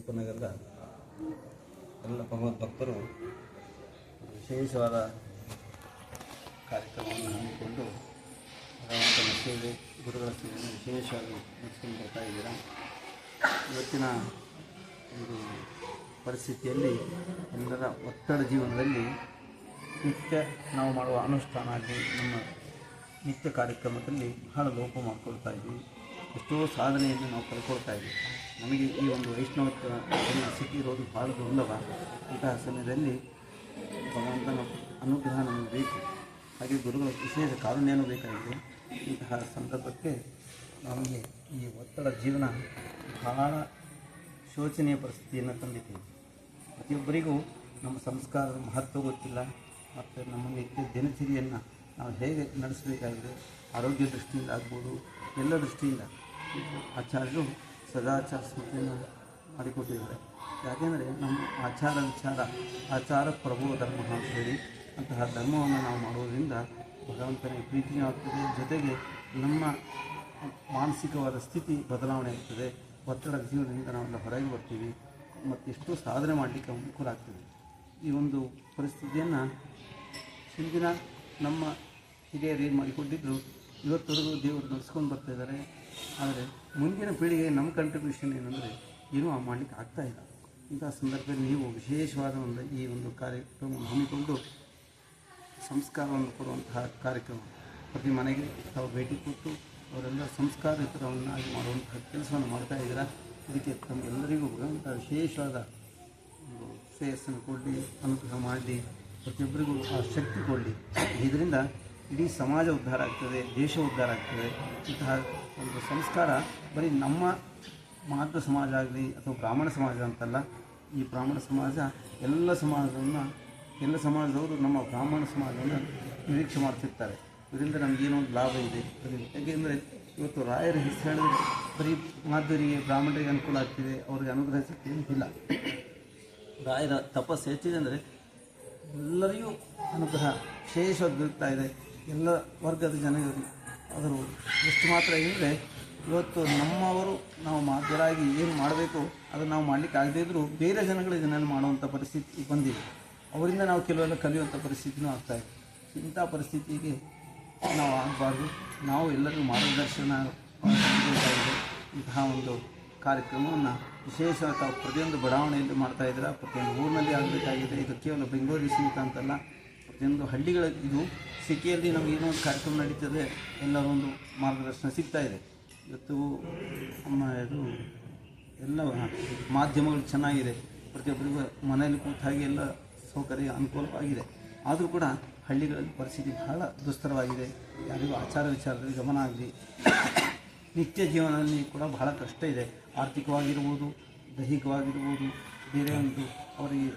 ಉಪನಗರದ ಎಲ್ಲ ಭಗವದ್ ಭಕ್ತರು ವಿಶೇಷವಾದ ಕಾರ್ಯಕ್ರಮವನ್ನು ಹಮ್ಮಿಕೊಂಡು ಭಗವಂತನ ಸೇವೆ, ಗುರುಗಳ ಸೇವೆಯನ್ನು ವಿಶೇಷವಾಗಿ ನಡೆಸ್ಕೊಂಡು ಬರ್ತಾ ಇದ್ದೀರಾ? ಇವತ್ತಿನ ಒಂದು ಪರಿಸ್ಥಿತಿಯಲ್ಲಿ ಎಲ್ಲರ ಒತ್ತಡ ಜೀವನದಲ್ಲಿ ನಿತ್ಯ ನಾವು ಮಾಡುವ ಅನುಷ್ಠಾನ ಆಗಲಿ ನಮ್ಮ ನಿತ್ಯ ಕಾರ್ಯಕ್ರಮದಲ್ಲಿ ಬಹಳ ಲೋಪ ಮಾಡ್ಕೊಳ್ತಾ ಇದ್ದೀವಿ. ಎಷ್ಟೋ ಸಾಧನೆಯನ್ನು ನಾವು ಕಳ್ಕೊಳ್ತಾ ಇದ್ದೀವಿ. ನಮಗೆ ಈ ಒಂದು ವೈಷ್ಣವತ್ವ ಸಿಕ್ಕಿರೋದು ಭಾಳ ದುರ್ಲಭ ಇಂತಹ ಸಮಯದಲ್ಲಿ ಭಗವಂತನ ಅನುಗ್ರಹ ನಮಗೆ ಬೇಕು. ಹಾಗೆ ಗುರುಗಳ ವಿಶೇಷ ಕಾರುಣ್ಯನೂ ಬೇಕಾಗಿದೆ. ಇಂತಹ ಸಂದರ್ಭಕ್ಕೆ ನಮಗೆ ಈ ಒತ್ತಡ ಜೀವನ ಬಹಳ ಶೋಚನೀಯ ಪರಿಸ್ಥಿತಿಯನ್ನು ತಂದಿದ್ದೀವಿ ಪ್ರತಿಯೊಬ್ಬರಿಗೂ ನಮ್ಮ ಸಂಸ್ಕಾರದ ಮಹತ್ವ ಗೊತ್ತಿಲ್ಲ. ಮತ್ತು ನಮ್ಮ ನಿತ್ಯ ದಿನಚರಿಯನ್ನು ನಾವು ಹೇಗೆ ನಡೆಸಬೇಕಾಗಿದೆ. ಆರೋಗ್ಯ ದೃಷ್ಟಿಯಿಂದ ಆಗ್ಬೋದು, ಎಲ್ಲ ದೃಷ್ಟಿಯಿಂದ. ಆಚಾರ್ಯರು ಸದಾಚಾರ ಸ್ಮೃತಿಯನ್ನು ಮಾಡಿಕೊಟ್ಟಿದ್ದಾರೆ. ಯಾಕೆಂದರೆ ನಮ್ಮ ಆಚಾರ ವಿಚಾರ, ಆಚಾರ ಪ್ರಭು ಧರ್ಮ ಅಂತ ಹೇಳಿ ಅಂತಹ ಧರ್ಮವನ್ನು ನಾವು ಮಾಡುವುದರಿಂದ ಭಗವಂತನಿಗೆ ಪ್ರೀತಿಯೂ ಆಗ್ತದೆ. ಜೊತೆಗೆ ನಮ್ಮ ಮಾನಸಿಕವಾದ ಸ್ಥಿತಿ ಬದಲಾವಣೆ ಆಗ್ತದೆ. ಒತ್ತಡದ ಜೀವನದಿಂದ ನಾವೆಲ್ಲ ಹೊರಗೆ ಬರ್ತೀವಿ. ಮತ್ತು ಎಷ್ಟು ಸಾಧನೆ ಮಾಡಲಿಕ್ಕೆ ಅನುಕೂಲ ಆಗ್ತದೆ. ಈ ಒಂದು ಪರಿಸ್ಥಿತಿಯನ್ನು ಹಿಂದಿನ ನಮ್ಮ ಹಿರಿಯರು ಏನು ಮಾಡಿಕೊಟ್ಟಿದ್ರು ಇವತ್ತರೆಗೂ ದೇವರು ನಡೆಸ್ಕೊಂಡು ಬರ್ತಾ ಇದ್ದಾರೆ. ಆದರೆ ಮುಂದಿನ ಪೀಳಿಗೆ ನಮ್ಮ ಕಂಟ್ರಿಬ್ಯೂಷನ್ ಏನಂದರೆ ಏನೂ ಮಾಡಲಿಕ್ಕೆ ಆಗ್ತಾ ಇಲ್ಲ. ಇಂತಹ ಸಂದರ್ಭದಲ್ಲಿ ನೀವು ವಿಶೇಷವಾದ ಒಂದು ಈ ಒಂದು ಕಾರ್ಯಕ್ರಮವನ್ನು ಹಮ್ಮಿಕೊಂಡು ಸಂಸ್ಕಾರವನ್ನು ಕೊಡುವಂತಹ ಕಾರ್ಯಕ್ರಮ. ಪ್ರತಿ ಮನೆಗೆ ತಾವು ಭೇಟಿ ಕೊಟ್ಟು ಅವರೆಲ್ಲ ಸಂಸ್ಕಾರಯುತರವನ್ನಾಗಿ ಮಾಡುವಂತಹ ಕೆಲಸವನ್ನು ಮಾಡ್ತಾ ಇದ್ದೀರಾ? ಇದಕ್ಕೆ ತಮ್ಮೆಲ್ಲರಿಗೂ ಭಗವಂತ ವಿಶೇಷವಾದ ಶ್ರೇಯಸ್ಸನ್ನು ಕೊಡಲಿ, ಅನುಗ್ರಹ ಮಾಡಲಿ, ಪ್ರತಿಯೊಬ್ಬರಿಗೂ ಆ ಶಕ್ತಿ ಕೊಡಲಿ. ಇದರಿಂದ ಇಡೀ ಸಮಾಜ ಉದ್ಧಾರ ಆಗ್ತದೆ, ದೇಶ ಉದ್ಧಾರ ಆಗ್ತದೆ. ಇಂತಹ ಒಂದು ಸಂಸ್ಕಾರ ಬರೀ ನಮ್ಮ ಮಾತೃ ಸಮಾಜ ಆಗಲಿ ಅಥವಾ ಬ್ರಾಹ್ಮಣ ಸಮಾಜ ಅಂತಲ್ಲ, ಈ ಬ್ರಾಹ್ಮಣ ಸಮಾಜ ಎಲ್ಲ ಸಮಾಜವನ್ನು ಎಲ್ಲ ಸಮಾಜದವರು ನಮ್ಮ ಬ್ರಾಹ್ಮಣ ಸಮಾಜವನ್ನು ನಿರೀಕ್ಷೆ ಮಾಡ್ತಿರ್ತಾರೆ. ಇದರಿಂದ ನಮಗೇನೋ ಒಂದು ಲಾಭ ಇದೆ. ಯಾಕೆಂದರೆ ಇವತ್ತು ರಾಯರ ಹೆಸರು ಹೇಳಿದ್ರೆ ಬರೀ ಮಾಧುರಿಗೆ, ಬ್ರಾಹ್ಮಣರಿಗೆ ಅನುಕೂಲ ಆಗ್ತಿದೆ, ಅವ್ರಿಗೆ ಅನುಗ್ರಹ ಸಿಗ್ತಿದೆ ಅಂತಿಲ್ಲ ರಾಯರ ತಪಸ್ಸು ಹೆಚ್ಚಿದೆ ಅಂದರೆ ಎಲ್ಲರಿಗೂ ಅನುಗ್ರಹ ವಿಶೇಷವಾಗಿ ಬೀಳ್ತಾ ಇದೆ. ಎಲ್ಲ ವರ್ಗದ ಜನಗಳು ಅವರು ಎಷ್ಟು ಮಾತ್ರ ಇಲ್ಲದೆ ಇವತ್ತು ನಮ್ಮವರು ನಾವು ಮಾಧ್ಯರಾಗಿ ಏನು ಮಾಡಬೇಕು, ಅದನ್ನು ನಾವು ಮಾಡಲಿಕ್ಕೆ ಆಗದೇ ಇದ್ದರೂ ಬೇರೆ ಜನಗಳು ಇದನ್ನೆಲ್ಲ ಮಾಡುವಂಥ ಪರಿಸ್ಥಿತಿ ಬಂದಿದೆ. ಅವರಿಂದ ನಾವು ಕೆಲವೆಲ್ಲ ಕಲಿಯುವಂಥ ಪರಿಸ್ಥಿತಿನೂ ಆಗ್ತಾ ಇದೆ. ಇಂಥ ಪರಿಸ್ಥಿತಿಗೆ ನಾವು ಆಗಬಾರ್ದು. ನಾವು ಎಲ್ಲರಿಗೂ ಮಾರ್ಗದರ್ಶನ ಇಂತಹ ಒಂದು ಕಾರ್ಯಕ್ರಮವನ್ನು ವಿಶೇಷ ತಾವು ಪ್ರತಿಯೊಂದು ಬಡಾವಣೆಯಲ್ಲಿ ಮಾಡ್ತಾ ಇದ್ದೀರಾ, ಪ್ರತಿಯೊಂದು ಊರಿನಲ್ಲಿ ಆಗಬೇಕಾಗಿದೆ. ಇದು ಕೇವಲ ಬೆಂಗಳೂರಿಗೆ ಸೀಮಿತ ಅಂತಲ್ಲ ಪ್ರತಿಯೊಂದು ಹಳ್ಳಿಗಳ, ಇದು ಸಿಟಿಯಲ್ಲಿ ನಮಗೆ ಏನೋ ಒಂದು ಕಾರ್ಯಕ್ರಮ ನಡೀತದೆ ಎಲ್ಲ ಒಂದು ಮಾರ್ಗದರ್ಶನ ಸಿಗ್ತಾ ಇದೆ. ಇವತ್ತು ನಮ್ಮ ಇದು ಎಲ್ಲ ಮಾಧ್ಯಮಗಳು ಚೆನ್ನಾಗಿದೆ. ಪ್ರತಿಯೊಬ್ಬರಿಗೂ ಮನೆಯಲ್ಲಿ ಕೂತ ಹಾಗೆ ಎಲ್ಲ ಸೌಕರ್ಯ ಅನುಕೂಲವಾಗಿದೆ. ಆದರೂ ಕೂಡ ಹಳ್ಳಿಗಳಲ್ಲಿ ಪರಿಸ್ಥಿತಿ ಬಹಳ ದುಸ್ತರವಾಗಿದೆ. ಯಾರಿಗೂ ಆಚಾರ ವಿಚಾರದಲ್ಲಿ ಗಮನ ಆಗಲಿ. ನಿತ್ಯ ಜೀವನದಲ್ಲಿ ಕೂಡ ಬಹಳ ಕಷ್ಟ ಇದೆ. ಆರ್ಥಿಕವಾಗಿರ್ಬೋದು, ದೈಹಿಕವಾಗಿರ್ಬೋದು, ಬೇರೆ ಒಂದು ಅವರಿಗೆ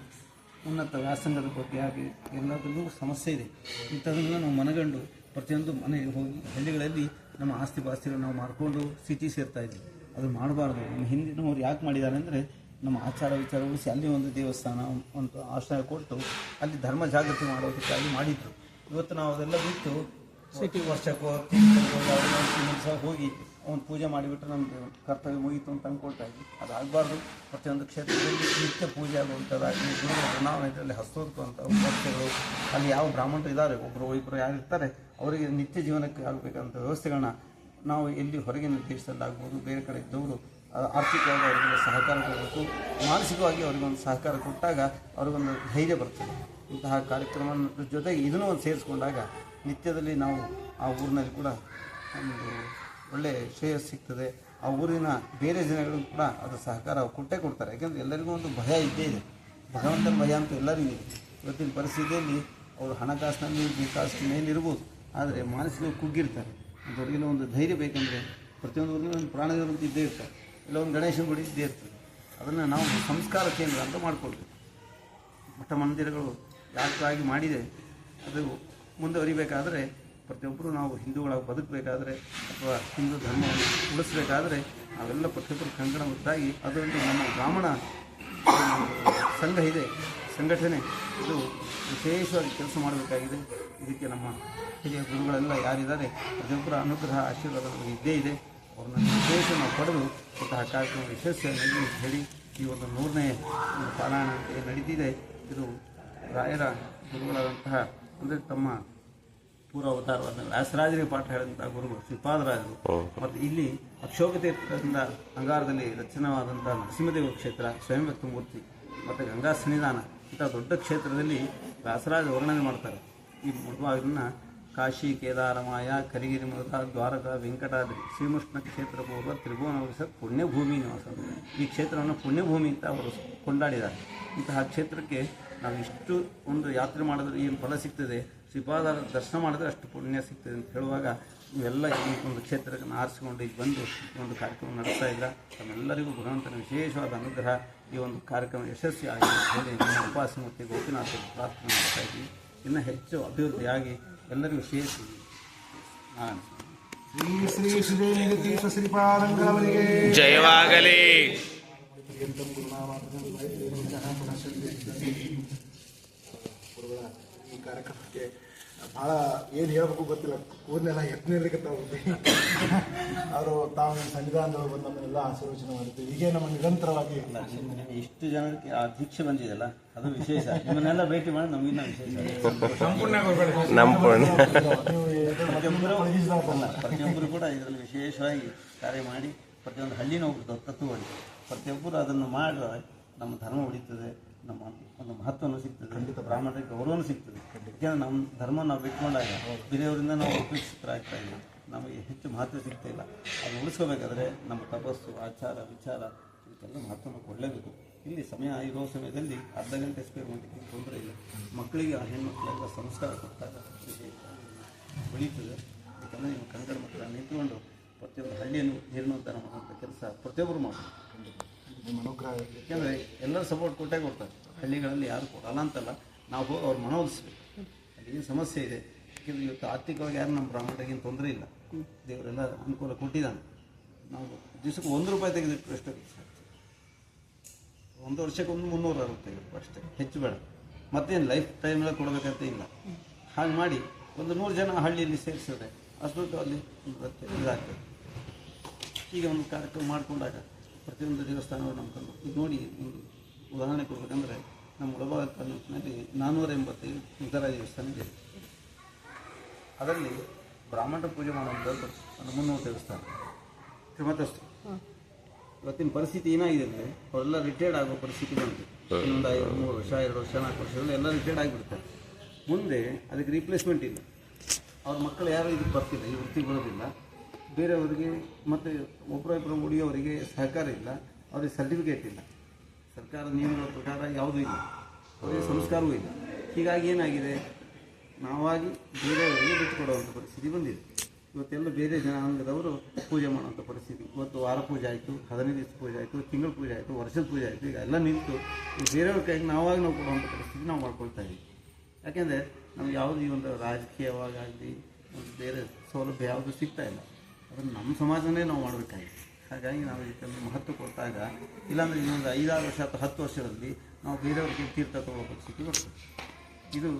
ಉನ್ನತ ವ್ಯಾಸಂಗದ ಬಗ್ಗೆ ಹಾಗೆ ಎಲ್ಲದರಲ್ಲೂ ಸಮಸ್ಯೆ ಇದೆ. ಇಂಥದನ್ನು ನಾವು ಮನಗಂಡು ಪ್ರತಿಯೊಂದು ಮನೆಗೆ ಹೋಗಿ ಹಳ್ಳಿಗಳಲ್ಲಿ ನಮ್ಮ ಆಸ್ತಿ ಪಾಸ್ತಿಗಳನ್ನು ನಾವು ಮಾಡಿಕೊಂಡು ಸಿಟಿ ಸೇರ್ತಾ ಇದ್ವಿ. ಅದು ಮಾಡಬಾರ್ದು. ನಮ್ಮ ಹಿಂದಿನವ್ರು ಯಾಕೆ ಮಾಡಿದ್ದಾರೆ ಅಂದರೆ ನಮ್ಮ ಆಚಾರ ವಿಚಾರ ಉಳಿಸಿ ಅಲ್ಲಿ ಒಂದು ದೇವಸ್ಥಾನ ಒಂದು ಆಶ್ರಯ ಕೊಟ್ಟು ಅಲ್ಲಿ ಧರ್ಮ ಜಾಗೃತಿ ಮಾಡೋದಕ್ಕಾಗಿ ಮಾಡಿದ್ರು. ಇವತ್ತು ನಾವು ಅದೆಲ್ಲ ಬಿಟ್ಟು ಸಿಟಿ ವರ್ಷಕ್ಕೋ ಸಹ ಹೋಗಿ ಅವನು ಪೂಜೆ ಮಾಡಿಬಿಟ್ರೆ ನಮ್ಮದು ಕರ್ತವ್ಯ ಮುಗೀತು ಅಂತ ಅಂದ್ಕೊಳ್ತಾ ಇದ್ವಿ. ಅದು ಆಗಬಾರ್ದು ಪ್ರತಿಯೊಂದು ಕ್ಷೇತ್ರದಲ್ಲಿ ನಿತ್ಯ ಪೂಜೆ ಆಗುವಂಥದ್ದಾಗಲಿ ನಾವು ಇದರಲ್ಲಿ ಅಂತ ಭಕ್ತಿಗಳು ಅಲ್ಲಿ ಯಾವ ಬ್ರಾಹ್ಮಣರು ಇದ್ದಾರೆ ಒಬ್ಬರು ಇಬ್ಬರು ಯಾರು ಇರ್ತಾರೆ, ಅವರಿಗೆ ನಿತ್ಯ ಜೀವನಕ್ಕೆ ಆಗಬೇಕಂತ ವ್ಯವಸ್ಥೆಗಳನ್ನ ನಾವು ಎಲ್ಲಿ ಹೊರಗಿನ ದೇಶದಲ್ಲಿ ಆಗ್ಬೋದು, ಬೇರೆ ಕಡೆ ಇದ್ದವರು ಆರ್ಥಿಕವಾಗಿ ಅವರಿಗೆ ಸಹಕಾರ ಕೊಡಬೇಕು. ಮಾನಸಿಕವಾಗಿ ಅವರಿಗೊಂದು ಸಹಕಾರ ಕೊಟ್ಟಾಗ ಅವ್ರಿಗೊಂದು ಧೈರ್ಯ ಬರ್ತದೆ. ಇಂತಹ ಕಾರ್ಯಕ್ರಮದ ಜೊತೆಗೆ ಇದನ್ನೂ ಒಂದು ಸೇರಿಸ್ಕೊಂಡಾಗ ನಿತ್ಯದಲ್ಲಿ ನಾವು ಆ ಊರಿನಲ್ಲಿ ಕೂಡ ಒಂದು ಒಳ್ಳೆಯ ಶ್ರೇಯಸ್ ಸಿಗ್ತದೆ. ಆ ಊರಿನ ಬೇರೆ ಜನಗಳಿಗೂ ಕೂಡ ಅದರ ಸಹಕಾರ ಕೊಟ್ಟೇ ಕೊಡ್ತಾರೆ. ಯಾಕೆಂದರೆ ಎಲ್ಲರಿಗೂ ಒಂದು ಭಯ ಇದ್ದೇ ಇದೆ. ಭಗವಂತನ ಭಯ ಅಂತ ಎಲ್ಲರಿಗೂ ಇದೆ. ಇವತ್ತಿನ ಪರಿಸ್ಥಿತಿಯಲ್ಲಿ ಅವರು ಹಣಕಾಸಿನಲ್ಲಿ ಬೇಕಾದಷ್ಟು ಮೇಲಿರ್ಬೋದು ಆದರೆ ಮಾನಸಿಕ ಕುಗ್ಗಿರ್ತಾರೆ. ಅಂಥವ್ರಿಗೆಲ್ಲ ಒಂದು ಧೈರ್ಯ ಬೇಕಂದರೆ ಪ್ರತಿಯೊಂದು ಊರಿಗೂ ಒಂದು ಪ್ರಾಣದೇವರು ಅಂತ ಇದ್ದೇ ಇರ್ತಾರೆ ಇಲ್ಲ ಒಂದು ಗಣೇಶನ ಗುಡಿ ಇದ್ದೇ ಇರ್ತದೆ. ಅದನ್ನು ನಾವು ಸಂಸ್ಕಾರ ಕೇಂದ್ರ ಅಂತ ಮಾಡಿಕೊಳ್ಬೇಕು ಮಠ ಮಂದಿರಗಳು ಯಾಕಾಗಿ ಮಾಡಿದೆ, ಅದು ಮುಂದುವರಿಬೇಕಾದರೆ ಪ್ರತಿಯೊಬ್ಬರು ನಾವು ಹಿಂದೂಗಳಾಗಿ ಬದುಕಬೇಕಾದ್ರೆ ಅಥವಾ ಹಿಂದೂ ಧರ್ಮವನ್ನು ಉಳಿಸಬೇಕಾದ್ರೆ ನಾವೆಲ್ಲ ಪ್ರತಿಯೊಬ್ಬರು ಕಂಕಣಬದ್ಧಾಗಿ ಅದರಲ್ಲಿ ನಮ್ಮ ಬ್ರಾಹ್ಮಣ ಸಂಘ ಇದೆ, ಸಂಘಟನೆ. ಇದು ವಿಶೇಷವಾಗಿ ಕೆಲಸ ಮಾಡಬೇಕಾಗಿದೆ. ಇದಕ್ಕೆ ನಮ್ಮ ಹಿರಿಯ ಗುರುಗಳೆಲ್ಲ ಯಾರಿದ್ದಾರೆ? ಪ್ರತಿಯೊಬ್ಬರ ಅನುಗ್ರಹ, ಆಶೀರ್ವಾದ ನಮಗೆ ಇದ್ದೇ ಇದೆ. ಅವ್ರನ್ನ ವಿಶೇಷ ಪಡೆದು ಇಂತಹ ಕಾರ್ಯಕ್ರಮ ಯಶಸ್ವಿಯಾಗಿ ಹೇಳಿ ಈ ಒಂದು ನೂರನೇ ಪಾರಾಯಣ ನಡೀತಿದೆ. ಇದು ರಾಯರ ಗುರುಗಳಾದಂತಹ ಅಂದರೆ ತಮ್ಮ ಪೂರ್ವ ಅವತಾರವಾದ ವ್ಯಾಸರಾಜರಿಗೆ ಪಾಠ ಹೇಳಿದಂತಹ ಗುರುಗಳು ಶ್ರೀಪಾದರಾಜರು ಮತ್ತು ಇಲ್ಲಿ ಅಕ್ಷೋಕ ತೀರ್ಥದಿಂದ ಅಂಗಾರದಲ್ಲಿ ರಚನವಾದಂತಹ ನರಸಿಂಹದೇವ ಕ್ಷೇತ್ರ ಸ್ವಯಂ ವ್ಯಕ್ತ ಮೂರ್ತಿ ಮತ್ತು ಗಂಗಾ ಸನ್ನಿಧಾನ ಇಂಥ ದೊಡ್ಡ ಕ್ಷೇತ್ರದಲ್ಲಿ ವ್ಯಾಸರಾಜ ವರ್ಣನೆ ಮಾಡ್ತಾರೆ. ಈ ಮೃದುವಾಗಿನ ಕಾಶಿ ಕೇದಾರಮಾಯ ಕರಿಗಿರಿ ಮೃದ ದ್ವಾರಕ ವೆಂಕಟಾದ್ರಿ ಶ್ರೀಮೃಷ್ಣ ಕ್ಷೇತ್ರ ಪೂರ್ವ ತ್ರಿಭುವನ ಪುಣ್ಯಭೂಮಿ ನಿವಾಸ. ಈ ಕ್ಷೇತ್ರವನ್ನು ಪುಣ್ಯಭೂಮಿ ಅಂತ ಅವರು ಕೊಂಡಾಡಿದ್ದಾರೆ. ಇಂತಹ ಕ್ಷೇತ್ರಕ್ಕೆ ನಾವು ಇಷ್ಟು ಒಂದು ಯಾತ್ರೆ ಮಾಡಿದ್ರೆ ಏನು ಫಲ ಸಿಗ್ತದೆ ಶ್ರೀಪಾದರ ದರ್ಶನ ಮಾಡಿದ್ರೆ ಅಷ್ಟು ಪುಣ್ಯ ಸಿಗ್ತದೆ ಅಂತ ಹೇಳುವಾಗ ಇವೆಲ್ಲ ಈ ಒಂದು ಕ್ಷೇತ್ರಕ್ಕೆ ಆರಿಸಿಕೊಂಡು ಈಗ ಬಂದು ಈ ಒಂದು ಕಾರ್ಯಕ್ರಮ ನಡೆಸ್ತಾ ಇದ್ದ ತಮ್ಮೆಲ್ಲರಿಗೂ ಭಗವಂತನ ವಿಶೇಷವಾದ ಅನುಗ್ರಹ ಈ ಒಂದು ಕಾರ್ಯಕ್ರಮ ಯಶಸ್ವಿ ಆಗಿ ಹೇಳಿ ನಮ್ಮ ಮತ್ತು ಗೋಪಿನಾಥ ಪ್ರಾರ್ಥನೆ ಮಾಡ್ತಾ ಇದ್ದೀವಿ ಇನ್ನೂ ಹೆಚ್ಚು ಅಭಿವೃದ್ಧಿಯಾಗಿ ಎಲ್ಲರಿಗೂ ಸೇರಿಸಿ ನಾನು ಶ್ರೀ ಶ್ರೀ ಶ್ರೀ ಶ್ರೀಪಾದಂಗಳವರಿಗೆ ಜಯವಾಗಲಿ ಗುರುಗಳ ಈ ಕಾರ್ಯಕ್ರಮಕ್ಕೆ ಭಾಳ ಏನು ಹೇಳಬೇಕು ಗೊತ್ತಿಲ್ಲ. ಕೂದಲೆಲ್ಲ ಎತ್ತನಿರ್ಲಿಕ್ಕೆ ಅವರು ತಾವು ಸಂವಿಧಾನದವರು ಬಂದು ನಮ್ಮನ್ನೆಲ್ಲ ಆಶೀರ್ವಚನ ಮಾಡಿದ್ದು ಹೀಗೆ ನಮ್ಮ ನಿರಂತರವಾಗಿ ಇಷ್ಟು ಜನಕ್ಕೆ ಆ ದೀಕ್ಷೆ ಬಂದಿದೆಯಲ್ಲ ಅದು ವಿಶೇಷ. ನಿಮ್ಮನ್ನೆಲ್ಲ ಭೇಟಿ ಮಾಡಿ ನಮಗಿನ್ನ ವಿಶೇಷ. ನಮ್ಮ ಪ್ರತಿಯೊಬ್ಬರು ಕೂಡ ಇದರಲ್ಲಿ ವಿಶೇಷವಾಗಿ ಕಾರ್ಯ ಮಾಡಿ ಪ್ರತಿಯೊಂದು ಹಳ್ಳಿನ ಒಬ್ಬರು ತತ್ವಗಳು ಪ್ರತಿಯೊಬ್ಬರು ಅದನ್ನು ಮಾಡಿದ್ರೆ ನಮ್ಮ ಧರ್ಮ ಉಳಿತದೆ. ನಮ್ಮ ಒಂದು ಮಹತ್ವನು ಸಿಗ್ತದೆ. ಖಂಡಿತ ಬ್ರಾಹ್ಮಣರಿಗೆ ಗೌರವನು ಸಿಗ್ತದೆ. ಯಾಕೆಂದ್ರೆ ನಮ್ಮ ಧರ್ಮ ನಾವು ಬಿಟ್ಕೊಂಡಾಗ ಬೇರೆಯವರಿಂದ ನಾವು ಉಪೇಕ್ಷಿತರಾಗ್ತಾ ಇದ್ದೀವಿ. ನಮಗೆ ಹೆಚ್ಚು ಮಹತ್ವ ಸಿಗ್ತಾ ಇಲ್ಲ. ಅದು ಉಳಿಸ್ಕೋಬೇಕಾದ್ರೆ ನಮ್ಮ ತಪಸ್ಸು, ಆಚಾರ, ವಿಚಾರ ಇದಕ್ಕೆಲ್ಲ ಮಹತ್ವನ ಕೊಡಲೇಬೇಕು. ಇಲ್ಲಿ ಸಮಯ ಇರೋ ಸಮಯದಲ್ಲಿ ಅರ್ಧ ಗಂಟೆ ಸ್ಪೇರ್ ಮಾಡಲಿಕ್ಕೆ ತೊಂದರೆ ಇಲ್ಲ. ಮಕ್ಕಳಿಗೆ ಆ ಹೆಣ್ಮಕ್ಳೆಲ್ಲ ಸಂಸ್ಕಾರ ಕೊಟ್ಟಾಗ ಬೆಳೀತದೆ. ಯಾಕಂದರೆ ನೀವು ಕನ್ನಡ ಮಕ್ಕಳನ್ನು ನಿಂತ್ಕೊಂಡು ಪ್ರತಿಯೊಂದು ಹಳ್ಳಿಯನ್ನು ಜೀರ್ಣೋದ್ಧಾರ ಮಾಡುವಂಥ ಕೆಲಸ ಪ್ರತಿಯೊಬ್ಬರು ಮಾಡಬೇಕು. ನಿಮ್ಮ ಎಲ್ಲರೂ ಸಪೋರ್ಟ್ ಕೊಟ್ಟೇ ಕೊಡ್ತಾರೆ. ಹಳ್ಳಿಗಳಲ್ಲಿ ಯಾರು ಕೊಡಲ್ಲ ಅಂತಲ್ಲ, ನಾವು ಹೋಗಿ ಅವ್ರು ಮನವೊಲಿಸ್ಬೇಕು. ಏನು ಸಮಸ್ಯೆ ಇದೆ? ಯಾಕೆಂದರೆ ಇವತ್ತು ಆರ್ಥಿಕವಾಗಿ ಯಾರು ನಮ್ಮ ಬ್ರಾಹ್ಮಣರಿಗೆ ಏನು ತೊಂದರೆ ಇಲ್ಲ. ದೇವರೆಲ್ಲ ಅನುಕೂಲ ಕೊಟ್ಟಿದ್ದಾನೆ. ನಾವು ದಿವಸಕ್ಕೆ ಒಂದು ರೂಪಾಯಿ ತೆಗೆದಿಟ್ಟು ಅಷ್ಟೇ. ಒಂದು ವರ್ಷಕ್ಕೆ ಒಂದು ಮುನ್ನೂರು ಅರವತ್ತೈದು ರೂಪಾಯಿ ಅಷ್ಟೇ. ಹೆಚ್ಚು ಬೇಡ. ಮತ್ತೇನು ಲೈಫ್ ಟೈಮೆಲ್ಲ ಕೊಡಬೇಕಂತ ಇಲ್ಲ. ಹಾಗೆ ಮಾಡಿ ಒಂದು ನೂರು ಜನ ಹಳ್ಳಿಯಲ್ಲಿ ಸೇರಿಸಿದ್ರೆ ಅಷ್ಟು ಅಲ್ಲಿ ಇದಾಗ್ತದೆ. ಹೀಗೆ ಒಂದು ಕಾರ್ಯಕ್ರಮ ಮಾಡಿಕೊಂಡಾಗ ಪ್ರತಿಯೊಂದು ದೇವಸ್ಥಾನಗಳು ನಮ್ಮ ಕಣ್ಣು ಈಗ ನೋಡಿ ಒಂದು ಉದಾಹರಣೆ ಕೊಡಬೇಕಂದ್ರೆ ನಮ್ಮ ಒಳಭಾಗ ತಾಲೂಕಿನಲ್ಲಿ ನಾನ್ನೂರ ಎಂಬತ್ತೈದು ಇತರ ದೇವಸ್ಥಾನ ಇದೆ. ಅದರಲ್ಲಿ ಬ್ರಾಹ್ಮಣ ಪೂಜೆ ಮಾಡುವಂಥದ್ದು ಒಂದು ಮುನ್ನೂರು ದೇವಸ್ಥಾನ. ಶ್ರೀಮತಸ್ತು ಇವತ್ತಿನ ಪರಿಸ್ಥಿತಿ ಏನಾಗಿದೆ ಅಂದರೆ ಅವರೆಲ್ಲ ರಿಟೈರ್ಡ್ ಆಗೋ ಪರಿಸ್ಥಿತಿ ಬಂತು. ಇನ್ನೊಂದು ಐದು ಮೂರು ವರ್ಷ ಎರಡು ವರ್ಷ ನಾಲ್ಕು ವರ್ಷದಲ್ಲಿ ಎಲ್ಲ ರಿಟೈರ್ಡ್ ಆಗಿಬಿಡ್ತಾರೆ ಮುಂದೆ ಅದಕ್ಕೆ ರೀಪ್ಲೇಸ್ಮೆಂಟ್ ಇಲ್ಲ. ಅವ್ರ ಮಕ್ಕಳು ಯಾರು ಇದಕ್ಕೆ ಬರ್ತಿಲ್ಲ ಈ ವೃತ್ತಿಗೆ ಬರೋದಿಲ್ಲ. ಬೇರೆಯವರಿಗೆ ಮತ್ತು ಒಬ್ಬರೊಬ್ಬರು ಉಡಿಯವರಿಗೆ ಸಹಕಾರ ಇಲ್ಲ, ಅವರಿಗೆ ಸರ್ಟಿಫಿಕೇಟ್ ಇಲ್ಲ. ಸರ್ಕಾರ ನಿಯಮಗಳ ಪ್ರಕಾರ ಯಾವುದೂ ಇಲ್ಲ. ಅವರಿಗೆ ಸಂಸ್ಕಾರವೂ ಇಲ್ಲ. ಹೀಗಾಗಿ ಏನಾಗಿದೆ? ನಾವಾಗಿ ಬೇರೆಯವರಿಗೆ ಬಿಟ್ಟುಕೊಡುವಂಥ ಪರಿಸ್ಥಿತಿ ಬಂದಿದೆ. ಇವತ್ತೆಲ್ಲ ಬೇರೆ ಜನಾಂಗದವರು ಪೂಜೆ ಮಾಡುವಂಥ ಪರಿಸ್ಥಿತಿ. ಇವತ್ತು ವಾರ ಪೂಜೆ ಆಯಿತು, ಹದಿನೈದು ದಿವಸ ಪೂಜೆ ಆಯಿತು, ತಿಂಗಳ ಪೂಜೆ ಆಯಿತು, ವರ್ಷದ ಪೂಜೆ ಆಯಿತು, ಈಗ ಎಲ್ಲ ನಿಂತು ಬೇರೆಯವ್ರ ಕೈಗೆ ನಾವಾಗಿ ನಾವು ಕೊಡುವಂಥ ಪರಿಸ್ಥಿತಿ ನಾವು ಮಾಡ್ಕೊಳ್ತಾ ಇದ್ದೀವಿ ಯಾಕೆಂದರೆ ನಮ್ಗೆ ಯಾವುದು ಈ ಒಂದು ರಾಜಕೀಯವಾಗಲಿ ಬೇರೆ ಸೌಲಭ್ಯ ಯಾವುದು ಸಿಗ್ತಾ ಇಲ್ಲ. ಅದನ್ನು ನಮ್ಮ ಸಮಾಜನೇ ನಾವು ಮಾಡಬೇಕಾಗಿದೆ ಹಾಗಾಗಿ ನಾವು ಇದಕ್ಕೆ ಮಹತ್ವ ಕೊಟ್ಟಾಗ ಇಲ್ಲಾಂದರೆ ಇನ್ನೊಂದು ಐದಾರು ವರ್ಷ ಅಥವಾ ಹತ್ತು ವರ್ಷದಲ್ಲಿ ನಾವು ಬೇರೆಯವ್ರಿಗೆ ತೀರ್ಥ ತಗೊಳ್ಳೋ ಪರಿಸ್ಥಿತಿ ಬರ್ತದೆ. ಇದು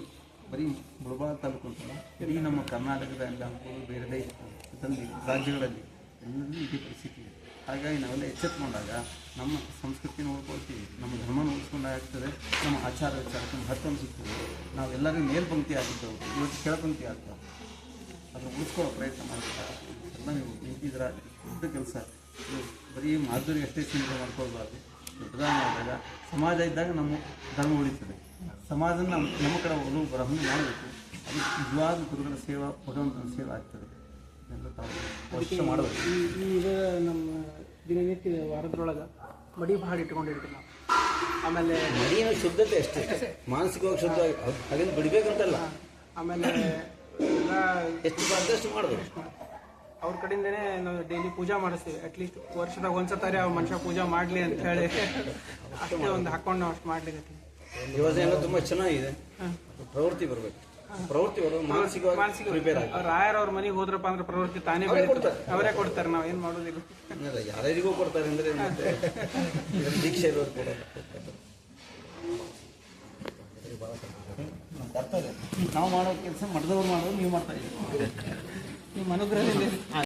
ಬರೀ ಮುಳಬಾಗ ತಾಲೂಕು ಅಂತಲ್ಲ ಇಡೀ ನಮ್ಮ ಕರ್ನಾಟಕದ ಎಲ್ಲ ಬೇರೆ ದೇಶದಲ್ಲಿ ರಾಜ್ಯಗಳಲ್ಲಿ ಎಲ್ಲರೂ ಇದೇ ಪರಿಸ್ಥಿತಿ ಇದೆ. ಹಾಗಾಗಿ ನಾವೆಲ್ಲ ಎಚ್ಚೆತ್ಕೊಂಡಾಗ ನಮ್ಮ ಸಂಸ್ಕೃತಿನ ನೋಡ್ಕೊಳ್ತೀವಿ, ನಮ್ಮ ಧರ್ಮನ ಉಳಿಸ್ಕೊಂಡಾಗ್ತದೆ ನಮ್ಮ ಆಚಾರ ವಿಚಾರಕ್ಕೆ ಮಹತ್ವ ಸಿಗ್ತದೆ ನಾವೆಲ್ಲರೂ ಮೇಲ್ಪಂಕ್ತಿ ಆಗಿದ್ದವು ಇವತ್ತು ಕೆಳಪಂಕ್ತಿ ಆಗ್ತವೆ ಅದನ್ನು ಉಳಿಸ್ಕೊಳ್ಳೋ ಪ್ರಯತ್ನ ಮಾಡಬೇಕಾಗುತ್ತೆ. ಎಲ್ಲ ನೀವು ನಿಂತಿದ್ರ ದೊಡ್ಡ ಕೆಲಸ. ಬರೀ ಮಾಧುರಿ ಅಷ್ಟೇ ಸೀಮಿತ ಮಾಡ್ಕೊಳ್ಬಾರ್ದು. ದೊಡ್ಡದಾಗಿ ಮಾಡಿದಾಗ ಸಮಾಜ ಇದ್ದಾಗ ನಮ್ಮ ಧರ್ಮ ಉಳಿತದೆ. ಸಮಾಜನ ನಮ್ಮ ನಮ್ಮ ಕಡೆ ಒಲವು ಬರಹನ್ನು ಮಾಡಬೇಕು. ಅದು ನಿಜವಾದ ಗುರುಗಳ ಸೇವಾ ಭಗವಂತನ ಸೇವೆ ಆಗ್ತದೆ. ಎಲ್ಲ ತಾವು ವರ್ಷ ಮಾಡಬೇಕು. ಈಗ ನಮ್ಮ ದಿನನಿತ್ಯ ವಾರದೊಳಗೆ ಮಡಿ ಭಾಳ ಇಟ್ಕೊಂಡಿರ್ತೀವಿ ನಾವು. ಆಮೇಲೆ ಮಡಿಯ ಶುದ್ಧತೆ ಅಷ್ಟೇ. ಮಾನಸಿಕವಾಗಿ ಶುದ್ಧ ಅದನ್ನು ಬಿಡಬೇಕಂತಲ್ಲ. ಆಮೇಲೆ ಎಲ್ಲ ಎಷ್ಟು ಅಷ್ಟು ಮಾಡಬೇಕು? ಅವ್ರ ಕಡೆಯಿಂದನೇ ನಾವು ಡೈಲಿ ಪೂಜಾ ಮಾಡಿಸ್ತೀವಿ. ಅಟ್ಲೀಸ್ಟ್ ವರ್ಷದಾಗ ಒಂದ್ಸತಾರೆ ಆ ಮನುಷ್ಯ ಪೂಜಾ ಮಾಡಲಿ ಅಂತ ಹೇಳಿ ಅಷ್ಟೇ ಒಂದು ಹಾಕೊಂಡು ನಾವು ಅಷ್ಟು ಮಾಡ್ಲಿಕ್ಕೆ ಯೋಜನೆ ಎಲ್ಲ ತುಂಬ ಚೆನ್ನಾಗಿದೆ. ಪ್ರವೃತ್ತಿ ಬರಬೇಕು. ಪ್ರವೃತ್ತಿ ಮಾನಸಿಕ ಮಾನಸಿಕವಾಗಿ ಮಾನಸಿಕ ಪ್ರಿಪೇರ್ ಆಗಿ ರಾಯರ್ ಅವ್ರ ಮನೆಗೆ ಹೋದ್ರಪ್ಪ ಅಂದ್ರೆ ಪ್ರವೃತ್ತಿ ತಾನೇ ಬೆಳೀತಾರೆ ಅವರೇ ಕೊಡ್ತಾರೆ ನಾವ್ ಏನ್ ಮಾಡೋದಿಲ್ಲ ಇಲ್ಲ, ಯಾರ್ಯಾರಿಗೂ ಕೊಡ್ತಾರೆ ಅಂದ್ರೆ ದೀಕ್ಷೆ ಇರೋರು ಕೊಡೋದು ನಾವು ಮಾಡೋ ಕೆಲಸ ಮಠದವ್ರು ಮಾಡೋದು ನೀವು ಮಾಡ್ತಾ ಇದ್ದೀವಿ ನಿಮ್ಮ ಅನುಗ್ರಹದಿಂದ